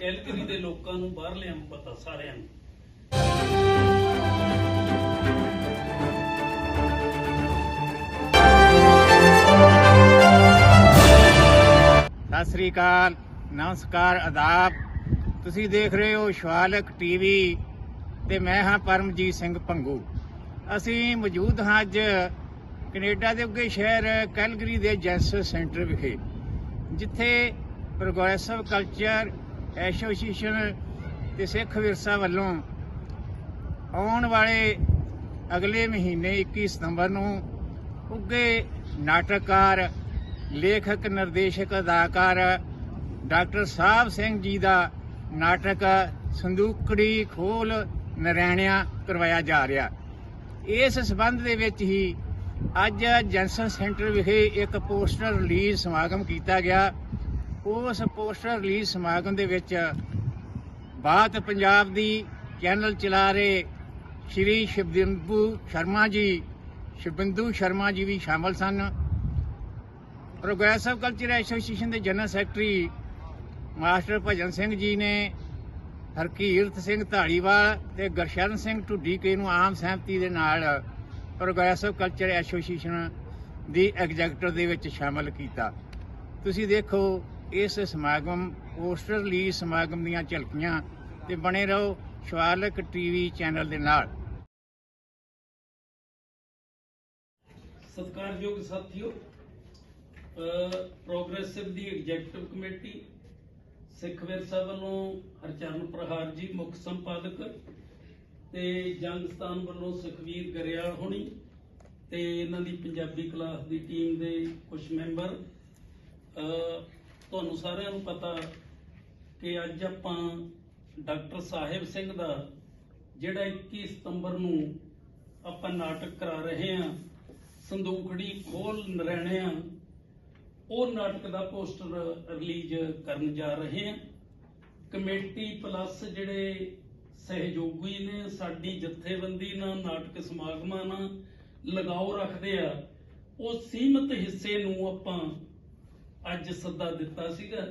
ਕੈਲਕਰੀ ਦੇ ਲੋਕਾਂ ਨੂੰ ਬਾਹਰਲਿਆਂ ਨੂੰ ਪਤਾ, ਸਾਰਿਆਂ ਨੂੰ। ਸਤਿ ਸ੍ਰੀ ਅਕਾਲ, ਨਮਸਕਾਰ, ਆਦਾਬ। ਤੁਸੀਂ ਦੇਖ ਰਹੇ ਹੋ ਸ਼ਵਾਲਕ ਟੀਵੀ ਤੇ ਮੈਂ ਹਾਂ ਪਰਮਜੀਤ ਸਿੰਘ ਪੰਗੂ। ਅਸੀਂ ਮੌਜੂਦ ਹਾਂ ਅੱਜ ਕੈਨੇਡਾ ਦੇ ਉੱਗੇ ਸ਼ਹਿਰ ਕੈਲਗਰੀ ਦੇ ਜੈਸ ਸੈਂਟਰ ਵਿਖੇ, ਜਿੱਥੇ ਪ੍ਰੋਗਰੈਸਿਵ ਕਲਚਰ ਐਸੋਸੀਏਸ਼ਨ ਤੇ ਸਿੱਖ ਵਿਰਸਾ ਵੱਲੋਂ ਆਉਣ ਵਾਲੇ ਅਗਲੇ ਮਹੀਨੇ 21 ਸਤੰਬਰ ਨੂੰ ਉੱਗੇ ਨਾਟਕਕਾਰ, ਲੇਖਕ, ਨਿਰਦੇਸ਼ਕ, ਅਦਾਕਾਰ ਡਾਕਟਰ ਸਾਹਿਬ ਸਿੰਘ ਜੀ ਦਾ ਨਾਟਕ ਸੰਦੂਕੜੀ ਖੋਲ ਨਰੈਣਿਆ ਕਰਵਾਇਆ ਜਾ ਰਿਹਾ। ਇਸ ਸਬੰਧ ਦੇ ਵਿੱਚ ਹੀ ਅੱਜ ਜੈਂਸਨ ਸੈਂਟਰ ਵਿਖੇ ਇੱਕ ਪੋਸਟਰ ਰਿਲੀਜ਼ ਸਮਾਗਮ ਕੀਤਾ ਗਿਆ। ਉਸ ਪੋਸਟਰ ਰਿਲੀਜ਼ ਸਮਾਗਮ ਦੇ ਵਿੱਚ ਬਾਤ ਪੰਜਾਬ ਦੀ ਚੈਨਲ ਚਲਾ ਰਹੇ ਸ਼੍ਰੀ ਸ਼ਿਵਦਿੰਬੂ ਸ਼ਰਮਾ ਜੀ, ਸ਼ਿਵਿੰਦੂ ਸ਼ਰਮਾ ਜੀ ਵੀ ਸ਼ਾਮਲ ਸਨ। ਪ੍ਰੋਗਰੈਸਿਵ ਕਲਚਰ ਐਸੋਸੀਏਸ਼ਨ ਦੇ general secretary master Bhajan Singh ji ਨੇ ਹਰਕੀਰਤ ਸਿੰਘ ਢਾਲੀਵਾਲ ਤੇ ਗਰਸ਼ਰਨ ਸਿੰਘ ਢੁੱਡੀਕੇ ਨੂੰ ਆਮ ਸਹਿਮਤੀ ਦੇ ਨਾਲ ਪ੍ਰੋਗਰੈਸਿਵ ਕਲਚਰ ਐਸੋਸੀਏਸ਼ਨ ਦੀ ਐਗਜ਼ੈਕਟਿਵ ਦੇ ਵਿੱਚ ਸ਼ਾਮਲ ਕੀਤਾ। ਤੁਸੀਂ ਦੇਖੋ ਇਸ ਸਮਾਗਮ ਪੋਸਟਰ ਰਿਲੀਜ਼ ਸਮਾਗਮ ਦੀਆਂ ਝਲਕੀਆਂ ਤੇ ਬਣੇ ਰਹੋ ਸ਼ਵਾਲਕ ਟੀਵੀ ਚੈਨਲ ਦੇ ਨਾਲ। ਸਤਿਕਾਰਯੋਗ ਸਾਥੀਓ ਪ੍ਰੋਗਰੈਸਿਵ ਦੀ ਐਗਜ਼ੈਕਟਿਵ ਕਮੇਟੀ ਸਿੱਖ ਵਿਰਸਾ ਵੱਲੋਂ ਹਰਚਰਨ ਪ੍ਰਹਾਰ ਜੀ ਮੁੱਖ ਸੰਪਾਦਕ ਤੇ ਜੰਗਸਤਾਨ ਵੱਲੋਂ ਸੁਖਵੀਰ ਗਰੇਵਾਲ ਹੋਣੀ ਤੇ ਇਹਨਾਂ ਦੀ ਪੰਜਾਬੀ ਕਲਾਸ ਦੀ ਟੀਮ ਦੇ ਕੁਝ ਮੈਂਬਰ ਅਹ, ਤੁਹਾਨੂੰ ਸਾਰਿਆਂ ਨੂੰ ਪਤਾ ਕਿ ਅੱਜ ਆਪਾਂ ਡਾਕਟਰ ਸਾਹਿਬ ਸਿੰਘ ਦਾ ਜਿਹੜਾ 21 ਸਤੰਬਰ ਨੂੰ ਆਪਾਂ ਨਾਟਕ ਕਰਾ ਰਹੇ ਹਾਂ ਸੰਦੂਕੜੀ ਖੋਲ ਨਰੈਣਿਆ ਉਹ ਨਾਟਕ ਦਾ ਪੋਸਟਰ ਰਿਲੀਜ਼ ਕਰਨ ਜਾ ਰਹੇ ਹਾਂ। ਕਮੇਟੀ ਪਲੱਸ ਜਿਹੜੇ ਸਹਿਯੋਗੀ ਨੇ, ਸਾਡੀ ਜਥੇਬੰਦੀ ਨਾਲ, ਨਾਟਕ ਸਮਾਗਮਾਂ ਨਾਲ ਲਗਾਓ ਰੱਖਦੇ ਆ, ਉਹ ਸੀਮਤ ਹਿੱਸੇ ਨੂੰ ਆਪਾਂ ਅੱਜ ਸੱਦਾ ਦਿੱਤਾ ਸੀਗਾ।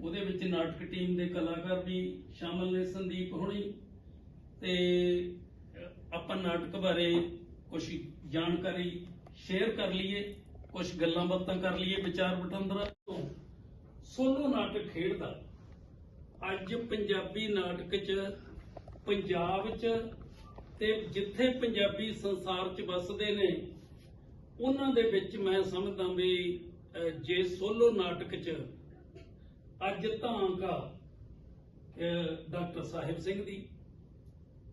ਉਹਦੇ ਵਿੱਚ ਨਾਟਕ ਟੀਮ ਦੇ ਕਲਾਕਾਰ ਵੀ ਸ਼ਾਮਲ ਨੇ, ਸੰਦੀਪ ਹੋਣੀ। ਤੇ ਆਪਾਂ ਨਾਟਕ ਬਾਰੇ ਕੁਝ ਜਾਣਕਾਰੀ ਸ਼ੇਅਰ ਕਰ ਲਈਏ ਕੁਝ ਗੱਲਾਂ ਬਾਤਾਂ ਕਰ ਲਈਏ ਵਿਚਾਰ ਵਟਾਂਦਰਾ ਸੋਲੋ ਨਾਟਕ ਖੇਡਦਾ। ਅੱਜ ਪੰਜਾਬੀ ਨਾਟਕ 'ਚ, ਪੰਜਾਬ 'ਚ ਤੇ ਜਿੱਥੇ ਪੰਜਾਬੀ ਸੰਸਾਰ 'ਚ ਵੱਸਦੇ ਨੇ, ਉਹਨਾਂ ਦੇ ਵਿੱਚ ਮੈਂ ਸਮਝਦਾ ਵੀ ਜੇ ਸੋਲੋ ਨਾਟਕ 'ਚ ਅੱਜ ਧਾਂਕਾ ਡਾਕਟਰ ਸਾਹਿਬ ਸਿੰਘ ਦੀ,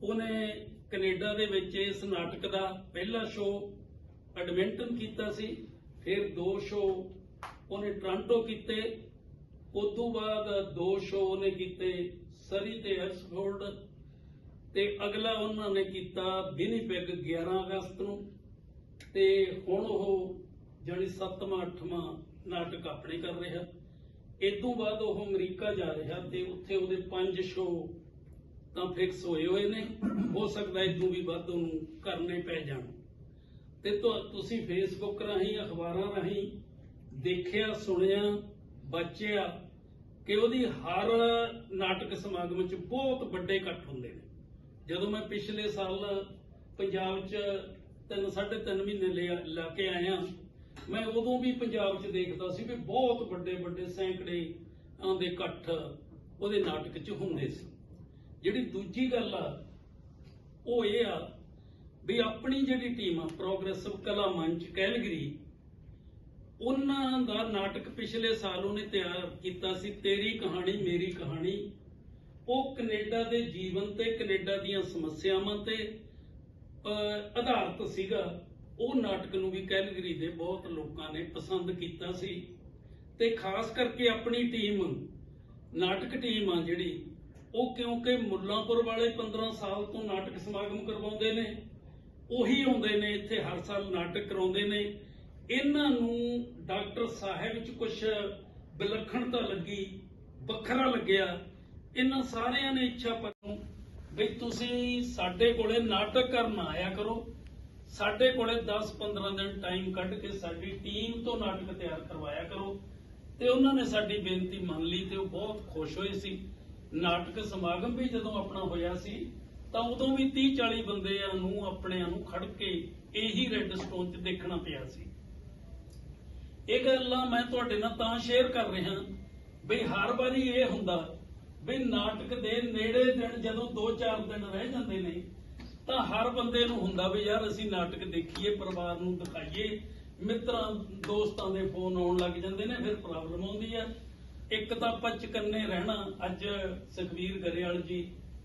ਉਹਨੇ ਕੈਨੇਡਾ ਦੇ ਵਿੱਚ ਇਸ ਨਾਟਕ ਦਾ ਪਹਿਲਾ ਸ਼ੋਅ ਐਡਮਿੰਟਨ ਕੀਤਾ ਸੀ, ਫਿਰ ਦੋ ਸ਼ੋਅ ਉਹਨੇ ਟ੍ਰਾਂਟੋ ਕੀਤੇ ਉਸ ਤੋਂ ਬਾਅਦ ਦੋ ਸ਼ੋਅ ਉਹਨੇ ਕੀਤੇ ਸਰੀ ਤੇ ਐਕਸਫੋਰਡ ਤੇ ਅਗਲਾ ਉਹਨਾਂ ਨੇ ਕੀਤਾ ਵਿਨੀਪੈਗ 11 ਅਗਸਤ ਨੂੰ, ਤੇ ਹੁਣ ਉਹ ਜਾਨੀ 7ਵਾਂ 8ਵਾਂ ਨਾਟਕ ਆਪਣੇ ਕਰ ਰਿਹਾ। ਇਸ ਤੋਂ ਬਾਅਦ ਉਹ ਅਮਰੀਕਾ ਜਾ ਰਿਹਾ ਤੇ ਉੱਥੇ ਉਹਦੇ ਪੰਜ ਸ਼ੋਅ ਤਾਂ ਫਿਕਸ ਹੋਏ ਹੋਏ ਨੇ। ਹੋ ਸਕਦਾ ਇਦੋਂ ਵੀ ਵੱਧ ਉਹਨੂੰ ਕਰਨੇ ਪੈ ਜਾਣ। ਤੇ ਤੁਸੀਂ ਫੇਸਬੁੱਕ ਰਾਹੀਂ, ਅਖਬਾਰਾਂ ਰਾਹੀਂ ਦੇਖਿਆ, ਸੁਣਿਆ, ਬਚਿਆ ਕਿ ਉਹਦੀ ਹਰ ਨਾਟਕ ਸਮਾਗਮ 'ਚ ਬਹੁਤ ਵੱਡੇ ਇਕੱਠ ਹੁੰਦੇ ਨੇ। ਜਦੋਂ ਮੈਂ ਪਿਛਲੇ ਸਾਲ ਪੰਜਾਬ 'ਚ ਤਿੰਨ, ਸਾਢੇ ਤਿੰਨ ਮਹੀਨੇ ਲਿਆ- ਲਾ ਕੇ ਆਇਆ ਮੈਂ ਉਦੋਂ ਵੀ ਪੰਜਾਬ 'ਚ ਦੇਖਦਾ ਸੀ ਵੀ ਬਹੁਤ ਵੱਡੇ ਵੱਡੇ ਸੈਂਕੜੇ ਦੇ ਇਕੱਠ ਉਹਦੇ ਨਾਟਕ 'ਚ ਹੁੰਦੇ ਸੀ। ਜਿਹੜੀ ਦੂਜੀ ਗੱਲ ਆ, ਉਹ ਇਹ ਆ ਵੀ ਆਪਣੀ ਜਿਹੜੀ ਟੀਮ ਆ ਪ੍ਰੋਗਰੈਸਿਵ ਕਲਾ ਮੰਚ, ਕੈਲਗਰੀ, ਉਹਨਾਂ ਦਾ ਨਾਟਕ ਪਿਛਲੇ ਸਾਲ ਉਹਨੇ ਤਿਆਰ ਕੀਤਾ ਸੀ, ਤੇਰੀ ਕਹਾਣੀ, ਮੇਰੀ ਕਹਾਣੀ। ਉਹ ਕੈਨੇਡਾ ਦੇ ਜੀਵਨ ਤੇ, ਕੈਨੇਡਾ ਦੀਆਂ ਸਮੱਸਿਆਵਾਂ ਤੇ ਆਧਾਰਿਤ ਸੀਗਾ। ਉਹ ਨਾਟਕ ਨੂੰ ਵੀ ਕੈਲਗਰੀ ਦੇ ਬਹੁਤ ਲੋਕਾਂ ਨੇ ਪਸੰਦ ਕੀਤਾ ਸੀ। ਤੇ ਖਾਸ ਕਰਕੇ ਆਪਣੀ ਟੀਮ, ਨਾਟਕ ਟੀਮ ਆ ਜਿਹੜੀ, ਉਹ ਕਿਉਂਕਿ ਮੁੱਲਾਂਪੁਰ ਵਾਲੇ 15 ਸਾਲ ਤੋਂ ਨਾਟਕ ਸਮਾਗਮ ਕਰਵਾਉਂਦੇ ਨੇ, ਉਹੀ ਆਉਂਦੇ ਨੇ, ਇੱਥੇ ਹਰ ਸਾਲ ਨਾਟਕ ਕਰਾਉਂਦੇ ਨੇ। ਇਹਨਾਂ ਨੂੰ ਡਾਕਟਰ ਸਾਹਿਬ ਚ ਕੁਝ ਵਿਲੱਖਣਤਾ ਲੱਗੀ, ਵੱਖਰਾ ਲੱਗਿਆ। ਇਹਨਾਂ ਸਾਰਿਆਂ ਨੇ ਇੱਛਾ ਪੱਤੋਂ ਵੀ ਤੁਸੀਂ ਸਾਡੇ ਕੋਲੇ ਨਾਟਕ ਕਰਨ ਆਇਆ ਕਰੋ। ਸਾਡੇ ਕੋਲੇ 10-15 ਦਿਨ ਟਾਈਮ ਕੱਢ ਕੇ ਸਾਡੀ ਟੀਮ ਤੋਂ ਨਾਟਕ ਤਿਆਰ ਕਰਵਾਇਆ ਕਰੋ। ਤੇ ਉਹਨਾਂ ਨੇ ਸਾਡੀ ਬੇਨਤੀ ਮੰਨ ਲਈ ਤੇ ਉਹ ਬਹੁਤ ਖੁਸ਼ ਹੋਏ ਸੀ। ਨਾਟਕ ਸਮਾਗਮ ਵੀ ਜਦੋਂ ਆਪਣਾ ਹੋਇਆ ਸੀ, ਤਾਂ ਉਦੋਂ ਵੀ 30 40 ਬੰਦਿਆਂ ਨੂੰ ਆਪਣਿਆਂ ਨੂੰ ਖੜ ਕੇ ਇਹੀ ਰੈੱਡ ਸਟੋਨ 'ਚ ਦੇਖਣਾ ਪਿਆ ਸੀ। ਇਹ ਗੱਲਾਂ ਮੈਂ ਤੁਹਾਡੇ ਨਾਲ ਤਾਂ ਸ਼ੇਅਰ ਕਰ ਰਿਹਾ ਵੀ ਹਰ ਵਾਰੀ ਇਹ ਹੁੰਦਾ ਵੀ ਨਾਟਕ ਦੇ ਨੇੜੇ ਦਿਨ ਜਦੋਂ 2-4 ਦਿਨ ਰਹਿ ਜਾਂਦੇ ਨੇ ਤਾਂ ਹਰ ਬੰਦੇ ਨੂੰ ਹੁੰਦਾ ਵੀ ਯਾਰ ਅਸੀਂ ਨਾਟਕ ਦੇਖੀਏ, ਪਰਿਵਾਰ ਨੂੰ ਦਿਖਾਈਏ। ਮਿੱਤਰਾਂ, ਦੋਸਤਾਂ ਦੇ ਫੋਨ ਆਉਣ ਲੱਗ ਜਾਂਦੇ ਨੇ, ਫਿਰ ਪ੍ਰੋਬਲਮ ਆਉਂਦੀ ਆ। ਇੱਕ ਤਾਂ ਆਪਾਂ ਚਕੰਨੇ ਰਹਿਣਾ। ਅੱਜ ਸੁਖਵੀਰ ਗਰੇਵਾਲ ਜੀ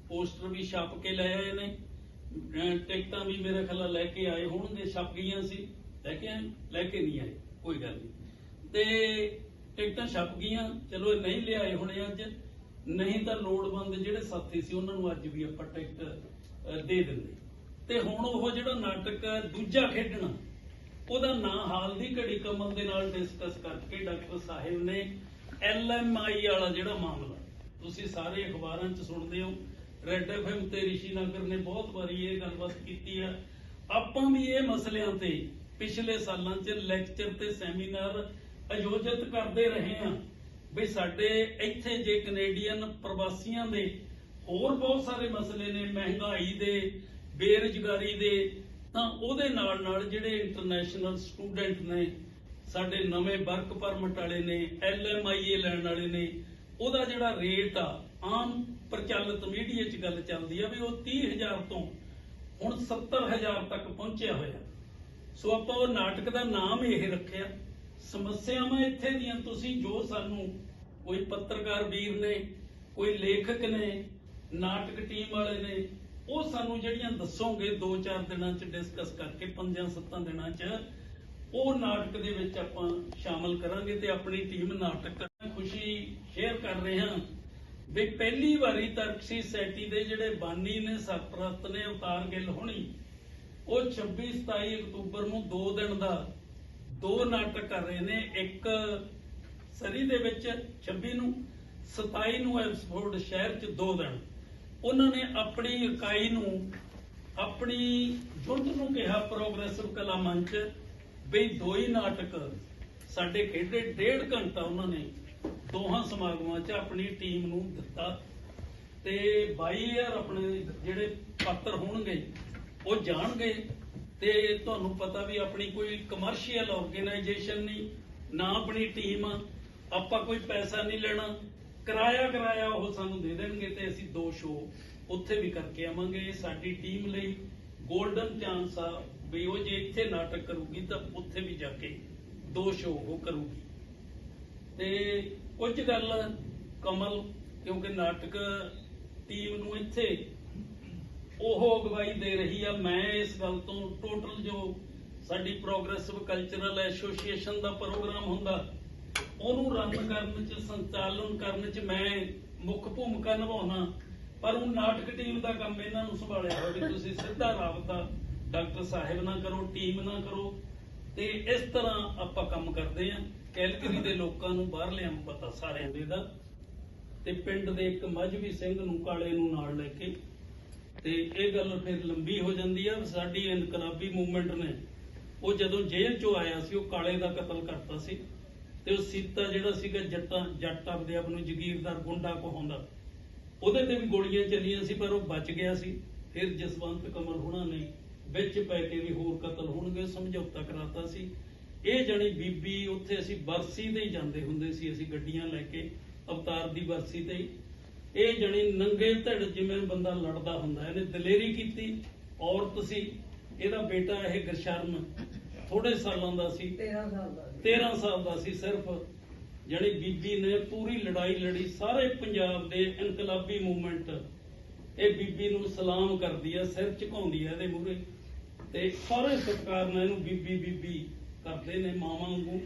ਪੋਸਟਰ ਵੀ ਛਾਪ ਕੇ ਲੈ ਆਏ ਨੇ। ਟਿਕਟਾਂ ਵੀ ਮੇਰੇ ਖਿਆਲ ਲੈ ਕੇ ਆਏ ਹੋਣਗੇ, ਛਪ ਗਈਆਂ ਸੀ। ਲੈ ਕੇ ਆਏ, ਲੈ ਕੇ ਨਹੀਂ ਆਏ, ਕੋਈ ਗੱਲ ਨਹੀਂ। ਤੇ ਟਿਕਟਾਂ ਛਪ ਗਈਆਂ, ਚਲੋ ਨਹੀਂ ਲਿਆਏ ਹੋਣੇ ਅੱਜ। ਨਹੀਂ ਤਾਂ ਲੋੜਵੰਦ ਜਿਹੜੇ ਸਾਥੀ ਸੀ, ਉਹਨਾਂ ਨੂੰ ਅੱਜ ਵੀ ਆਪਾਂ ਟਿਕਟ ਦੇ ਦਿੰਦੇ। ਤੇ ਹੁਣ ਉਹ ਜਿਹੜਾ ਨਾਟਕ ਦੂਜਾ ਖੇਡਣਾ, ਉਹਦਾ ਨਾਂ ਹਾਲ ਦੀ ਘੜੀ ਕਮਲ ਦੇ ਨਾਲ ਡਿਸਕਸ ਕਰਕੇ ਡਾਕਟਰ ਸਾਹਿਬ ਨੇ ਐਲਐਮਆਈ ਵਾਲਾ ਜਿਹੜਾ ਮਾਮਲਾ, ਤੁਸੀਂ ਸਾਰੇ ਅਖਬਾਰਾਂ 'ਚ ਸੁਣਦੇ ਹੋ ਰੈੱਡ ਐਫਐਮ ਤੇ ਰਿਸ਼ੀ ਨਗਰ ਨੇ ਬਹੁਤ ਵਾਰੀ ਇਹ ਗੱਲਬਾਤ ਕੀਤੀ ਆ ਆਪਾਂ ਵੀ ਇਹ ਮਸਲਿਆਂ ਤੇ ਪਿਛਲੇ ਸਾਲਾਂ 'ਚ ਲੈਕਚਰ ਤੇ ਸੈਮੀਨਾਰ ਆਯੋਜਿਤ ਕਰਦੇ ਰਹੇ ਆ ਵੀ ਸਾਡੇ ਇੱਥੇ ਜੇ ਕੈਨੇਡੀਅਨ ਪ੍ਰਵਾਸੀਆਂ ਦੇ ਹੋਰ ਬਹੁਤ ਸਾਰੇ ਮਸਲੇ ਨੇ, ਮਹਿੰਗਾਈ ਦੇ, ਬੇਰੁਜ਼ਗਾਰੀ ਦੇ, ਤਾਂ ਉਹਦੇ ਨਾਲ ਨਾਲ ਜਿਹੜੇ ਇੰਟਰਨੈਸ਼ਨਲ ਸਟੂਡੈਂਟ ਨੇ, ਸਾਡੇ ਨਵੇਂ ਵਰਕ ਪਰਮਿਟ ਵਾਲੇ ਨੇ ਐਲਐਮਆਈਏ ਲੈਣ ਵਾਲੇ ਨੇ, ਉਹਦਾ ਜਿਹੜਾ ਰੇਟ ਆ, ਆਮ ਪ੍ਰਚਲਿਤ ਮੀਡੀਆ 'ਚ ਗੱਲ ਚੱਲਦੀ ਆ ਵੀ ਉਹ 30000 ਤੋਂ ਹੁਣ 70000 ਤੱਕ ਪਹੁੰਚਿਆ ਹੋਇਆ। ਸੋ ਆਪਾਂ ਉਹ ਨਾਟਕ ਦਾ ਨਾਮ ਇਹ ਰੱਖਿਆ। ਸਮੱਸਿਆਵਾਂ ਇੱਥੇ ਦੀਆਂ ਤੁਸੀਂ ਜੋ ਸਾਨੂੰ ਕੋਈ ਪੱਤਰਕਾਰ ਵੀਰ ਨੇ, ਕੋਈ ਲੇਖਕ ਨੇ ਨਾਟਕ ਟੀਮ ਵਾਲੇ ਨੇ, ਉਹ ਸਾਨੂੰ ਜਿਹੜੀਆਂ ਦੱਸੋਗੇ 2-4 ਦਿਨਾਂ ਚ ਡਿਸਕਸ ਕਰਕੇ 5-7 ਦਿਨਾਂ ਚ, ਉਹ ਨਾਟਕ ਦੇ ਵਿੱਚ ਆਪਾਂ ਸ਼ਾਮਲ ਕਰਾਂਗੇ ਤੇ ਆਪਣੀ ਟੀਮ ਨਾਟਕ ਖੁਸ਼ੀ ਸ਼ੇਅਰ ਕਰ ਰਹੇ ਹਾਂ। ਵੀ ਪਹਿਲੀ ਵਾਰੀ ਤਰਕਸੀ ਸੈਟੀ ਦੇ ਜਿਹੜੇ ਬਾਨੀ ਨੇ, ਸਰਪ੍ਰਸਤ ਨੇ ਅਵਤਾਰ ਗਿੱਲ ਹੋਣੀ, ਉਹ 26 27 ਅਕਤੂਬਰ ਨੂੰ 2 ਦਿਨ ਦਾ ਦੋ ਨਾਟਕ ਕਰ ਰਹੇ ਨੇ। ਇੱਕ ਸਰੀ ਦੇ ਵਿੱਚ 26 ਨੂੰ 27 ਨੂੰ ਐਬਸਫੋਰਡ ਸ਼ਹਿਰ 'ਚ ਦੋ ਦਿਨ। ਉਹਨਾਂ ਨੇ ਆਪਣੀ ਇਕਾਈ ਨੂੰ ਆਪਣੀ ਜੁਟ ਨੂੰ ਕਿਹਾ ਪ੍ਰੋਗਰੈਸਿਵ ਕਲਾ ਮੰਚ ਵੀ ਦੋ ਹੀ ਨਾਟਕ ਸਾਡੇ ਖੇਡੇ ਡੇਢ ਘੰਟਾ ਉਹਨਾਂ ਨੇ ਦੋਹਾਂ ਸਮਾਗਮਾਂ 'ਚ ਆਪਣੀ ਟੀਮ ਨੂੰ ਦਿੱਤਾ। ਤੇ 22000 ਆਪਣੇ ਜਿਹੜੇ ਪਾਤਰ ਹੋਣਗੇ, ਉਹ ਜਾਣਗੇ ਤੇ ਤੁਹਾਨੂੰ ਪਤਾ ਵੀ ਆਪਣੀ ਕੋਈ ਕਮਰਸ਼ੀਅਲ ਆਰਗੇਨਾਈਜੇਸ਼ਨ ਨਹੀਂ, ਨਾ ਆਪਣੀ ਟੀਮ ਆਪਾਂ ਕੋਈ ਪੈਸਾ ਨਹੀਂ ਲੈਣਾ। ਕਿਰਾਇਆ ਕਿਰਾਇਆ ਉਹ ਸਾਨੂੰ ਦੇ ਦੇਣਗੇ ਤੇ ਅਸੀਂ ਦੋ ਸ਼ੋ ਉੱਥੇ ਵੀ ਕਰਕੇ ਆਵਾਂਗੇ। ਸਾਡੀ ਟੀਮ ਲਈ 골ਡਨ ਚਾਂਸ ਆ ਵੀ ਉਹ ਜੇ ਇੱਥੇ ਨਾਟਕ ਕਰੂਗੀ ਤਾਂ ਉੱਥੇ ਵੀ ਜਾ ਕੇ ਦੋ ਸ਼ੋਅ ਉਹ ਕਰੂਗੀ। ਤੇ ਕੁਝ ਗੱਲ ਕਮਲ, ਕਿਉਂਕਿ ਨਾਟਕ ਟੀਮ ਨੂੰ ਇੱਥੇ ਉਹ ਅਗਵਾਈ ਦੇ ਰਹੀ ਆ। ਮੈਂ ਇਸ ਗੱਲ ਤੋਂ ਟੋਟਲ ਜੋ ਸਾਡੀ ਪ੍ਰੋਗਰੈਸਿਵ ਕਲਚਰਲ ਐਸੋਸੀਏਸ਼ਨ ਦਾ ਪ੍ਰੋਗਰਾਮ ਹੁੰਦਾ ਉਹਨੂੰ ਰਨ ਕਰਨ ਚ, ਸੰਚਾਲਨ ਕਰਨ ਚ ਮੈਂ ਮੁੱਖ ਭੂਮਿਕਾ ਨਿਭਾਉਣਾ ਪਰ ਉਹ ਨਾਟਕ ਟੀਮ ਦਾ ਕੰਮ ਇਹਨਾਂ ਨੂੰ ਸੰਭਾਲਿਆ ਹੋਵੇ। ਤੁਸੀਂ ਸਿੱਧਾ ਰਾਬਤਾ ਡਾਕਟਰ ਸਾਹਿਬ ਨਾਲ ਕਰੋ ਟੀਮ ਨਾਲ ਕਰੋ। ਤੇ ਇਸ ਤਰ੍ਹਾਂ ਆਪਾਂ ਕੰਮ ਕਰਦੇ ਆਂ ਕੈਲਕਰੀ ਦੇ ਲੋਕਾਂ ਨੂੰ ਬਾਹਰਲਿਆਂ ਨੂੰ ਪਤਾ ਸਾਰਿਆਂ ਦੇ ਦਾ। ਤੇ ਪਿੰਡ ਦੇ ਇੱਕ ਮਜਬੀ ਸਿੰਘ ਨੂੰ ਕਾਲੇ ਨੂੰ ਨਾਲ ਲੈ ਕੇ। ਤੇ ਇਹ ਗੱਲ ਫਿਰ ਲੰਬੀ ਹੋ ਜਾਂਦੀ ਆ। ਸਾਡੀ ਇਨਕਲਾਬੀ ਮੂਵਮੈਂਟ ਨੇ, ਉਹ ਜਦੋਂ ਜੇਲ੍ਹ ਚੋਂ ਆਇਆ ਸੀ, ਉਹ ਕਾਲੇ ਦਾ ਕਤਲ ਕਰਤਾ ਸੀ। ਤੇ ਉਹ ਸੀਤਾ ਜਿਹੜਾ ਸੀਗਾ ਜੱਟਾਂ, ਜੱਟ ਆਪਦੇ ਆਪ ਨੂੰ ਜਗੀਰਦਾਰ, ਗੁੰਡਾ ਕਹਾਉਂਦਾ। ਉਹਦੇ ਤੇ ਵੀ ਗੋਲੀਆਂ ਚੱਲੀਆਂ ਸੀ, ਪਰ ਉਹ ਬਚ ਗਿਆ ਸੀ। ਫਿਰ ਜਸਵੰਤ ਕਮਲ ਹੁਣਾਂ ਨੇ ਵਿੱਚ ਪੈ ਕੇ ਵੀ ਹੋਰ ਕਤਲ ਹੋਣਗੇ, ਸਮਝੌਤਾ ਕਰਾਤਾ ਸੀ। ਇਹ ਜਣੀ ਬੀਬੀ ਉੱਥੇ ਅਸੀਂ ਬਰਸੀ ਤੇ ਹੀ ਜਾਂਦੇ ਹੁੰਦੇ ਸੀ, ਅਸੀਂ ਗੱਡੀਆਂ ਲੈ ਕੇ ਅਵਤਾਰ ਦੀ ਬਰਸੀ ਤੇ ਹੀ। ਇਹ ਜਣੀ ਨੰਗੇ ਧੜ ਜਿਵੇਂ ਬੰਦਾ ਲੜਦਾ ਹੁੰਦਾ, ਇਹਨੇ ਦਲੇਰੀ ਕੀਤੀ, ਔਰਤ ਸੀ, ਇਹਦਾ ਬੇਟਾ ਇਹ ਗਰਸ਼ਰਮ। ਥੋੜੇ ਸਾਲਾਂ ਦਾ ਸੀ। 13 ਸਾਲ ਦਾ ਸੀ। 13 ਸਾਲ ਦਾ ਸੀ ਸਿਰਫ। ਜਿਹੜੀ ਬੀਬੀ ਨੇ ਪੂਰੀ ਲੜਾਈ ਲੜੀ ਸਾਰੇ ਪੰਜਾਬ ਦੇ ਇਨਕਲਾਬੀ ਮੂਵਮੈਂਟ ਇਹ ਬੀਬੀ ਨੂੰ ਸਲਾਮ ਕਰਦੀ ਆ ਸਿਰ ਝੁਕਾਉਂਦੀ ਆ ਇਹਦੇ ਮੂਹਰੇ। ਤੇ ਸਾਰੇ ਸਤਿਕਾਰ ਨਾਲ ਇਹਨੂੰ ਬੀਬੀ ਬੀਬੀ ਕਰਦੇ ਨੇ ਮਾਵਾਂ ਵਾਂਗੂ।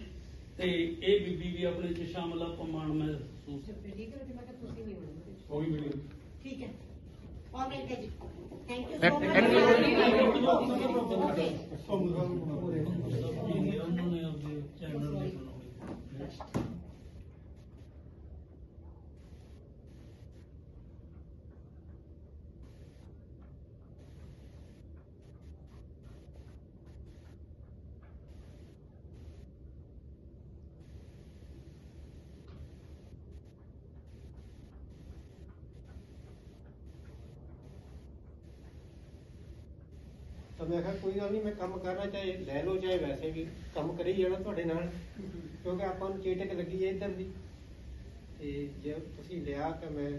ਤੇ ਇਹ ਬੀਬੀ ਵੀ ਆਪਣੇ ਚ ਸ਼ਾਮਲ ਆ ਪਮਾਨ ਮਹਿਸੂਸ ਠੀਕ ਹੈ ਜੀ ਮੈਂ ਕਿਹਾ ਤੁਸੀਂ ਨਹੀਂ ਹੋਣਾ। ਉਹ ਵੀ ਵੀਡੀਓ ਠੀਕ ਹੈ। ਔਰ ਮੈਂ ਜੀ ਥੈਂਕ ਯੂ ਸੋ ਉਹਨਾਂ ਨੇ ਆਪਦੇ ਚੈਨਲ ਦੇ ਬਣਾਉਣੇ ਤਾਂ ਮੈਂ ਕਿਹਾ ਕੋਈ ਗੱਲ ਨਹੀਂ ਮੈਂ ਕੰਮ ਕਰਨਾ ਚਾਹੇ ਲੈ ਲਓ ਚਾਹੇ ਵੈਸੇ ਵੀ ਕੰਮ ਕਰੀ ਜਾਣਾ ਤੁਹਾਡੇ ਨਾਲ ਕਿਉਂਕਿ ਆਪਾਂ ਨੂੰ ਚੇਟਕ ਲੱਗੀ ਹੈ ਇੱਧਰ ਦੀ। ਤੇ ਜੇ ਤੁਸੀਂ ਲਿਆ ਤਾਂ ਮੈਂ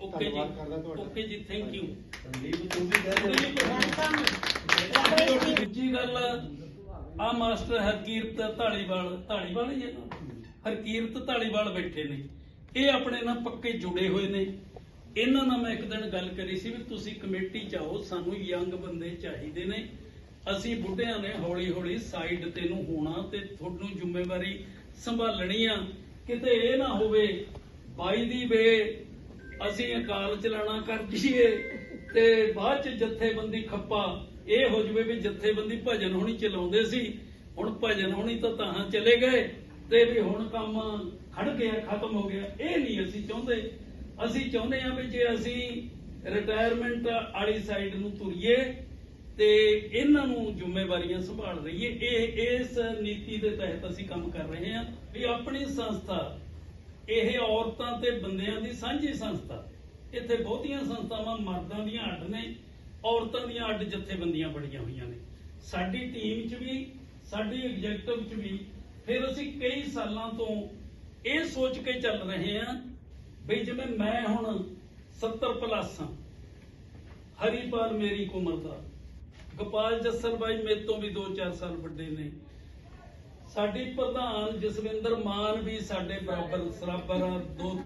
ਓਕੇ ਜੀ। ਧੰਨਵਾਦ ਕਰਦਾ ਤੁਹਾਡਾ। ਓਕੇ ਜੀ ਥੈਂਕ ਯੂ ਸੰਦੀਪ ਤੂੰ ਵੀ ਕਹਿ ਵੈਲਕਮ ਦੂਜੀ ਗੱਲ ਆ ਮਾਸਟਰ ਹਰਕੀਰਤ ਢਾਲੀਵਾਲ ਢਾਲੀਵਾਲ ਹੀ ਹੈ ਨਾ? ਹਰਕੀਰਤ ਢਾਲੀਵਾਲ ਬੈਠੇ ਨੇ। ਇਹ ਆਪਣੇ ਨਾਲ ਪੱਕੇ ਜੁੜੇ ਹੋਏ ਨੇ। ਇਹਨਾਂ ਨਾਲ ਮੈਂ ਇੱਕ ਦਿਨ ਗੱਲ ਕਰੀ ਸੀ ਵੀ ਤੁਸੀਂ ਕਮੇਟੀ ਚ ਆਓ, ਸਾਨੂੰ ਯੰਗ ਬੰਦੇ ਚਾਹੀਦੇ ਨੇ। ਅਸੀਂ ਬੁੱਢਿਆਂ ਨੇ ਹੌਲੀ ਹੌਲੀ ਸਾਈਡ ਤੇ ਨੂੰ ਹੋਣਾ ਤੇ ਤੁਹਾਨੂੰ ਜ਼ਿੰਮੇਵਾਰੀ ਸੰਭਾਲਣੀ ਆ। ਕਿਤੇ ਇਹ ਨਾ ਹੋਵੇ, ਬਾਈ ਦੀ ਵੇ, ਅਸੀਂ ਅਕਾਲ ਚਲਾਣਾ ਕਰ ਜੀਏ ਤੇ ਬਾਅਦ ਚ ਜਥੇਬੰਦੀ ਖੱਪਾ। ਇਹ ਹੋ ਜਵੇ ਵੀ ਜਥੇਬੰਦੀ ਭਜਨ ਹੋਣੀ ਚਲਾਉਂਦੇ ਸੀ, ਹੁਣ ਭਜਨ ਹੋਣੀ ਤਾਂ ਤਾਂ ਚਲੇ ਗਏ ਤੇ ਵੀ ਹੁਣ ਕੰਮ ਖੜ ਗਿਆ, ਖਤਮ ਹੋ ਗਿਆ। ਇਹ ਨਹੀਂ ਅਸੀਂ ਚਾਹੁੰਦੇ। ਅਸੀਂ ਚਾਹੁੰਦੇ ਹਾਂ ਵੀ ਜੇ ਅਸੀਂ ਰਿਟਾਇਰਮੈਂਟ ਵਾਲੀ ਸਾਈਡ ਨੂੰ ਤੁਰੀਏ ਤੇ ਇਹਨਾਂ ਨੂੰ ਜ਼ਿੰਮੇਵਾਰੀਆਂ ਸੰਭਾਲ ਰਹੀਏ, ਇਹ, ਇਸ ਨੀਤੀ ਦੇ ਤਹਿਤ ਅਸੀਂ ਕੰਮ ਕਰ ਰਹੇ ਹਾਂ ਵੀ ਆਪਣੀ ਸੰਸਥਾ, ਇਹ ਔਰਤਾਂ ਤੇ ਬੰਦਿਆਂ ਦੀ ਸਾਂਝੀ ਸੰਸਥਾ, ਇੱਥੇ ਬਹੁਤੀਆਂ ਸੰਸਥਾਵਾਂ ਮਰਦਾਂ ਦੀਆਂ ਅੱਡ ਨੇ, ਔਰਤਾਂ ਦੀਆਂ ਅੱਡ ਜਥੇਬੰਦੀਆਂ ਬਣੀਆਂ ਹੋਈਆਂ ਨੇ। ਸਾਡੀ ਟੀਮ 'ਚ ਵੀ, ਸਾਡੀ ਐਗਜ਼ੈਕਟਿਵ 'ਚ ਵੀ, ਫਿਰ ਅਸੀਂ ਕਈ ਸਾਲਾਂ ਤੋਂ ਇਹ ਸੋਚ ਕੇ ਚੱਲ ਰਹੇ ਹਾਂ ਬਈ ਜਿਵੇਂ ਮੈਂ ਹੁਣ 70 ਪਲੱਸ ਹਾਂ ਹਰੀਪਾਲ ਮੇਰੀ ਉਮਰ ਦਾ। ਗੋਪਾਲ ਜੱਸਲ ਬਾਈ ਮੇਰੇ ਤੋਂ ਵੀ 2-4 ਸਾਲ ਵੱਡੇ ਨੇ। ਸਾਡੀ ਪ੍ਰਧਾਨ ਜਸਵਿੰਦਰ ਮਾਨ ਵੀ ਸਾਡੇ ਬਰਾਬਰ ਸਰਾਬਰ ਆ, ਦੋ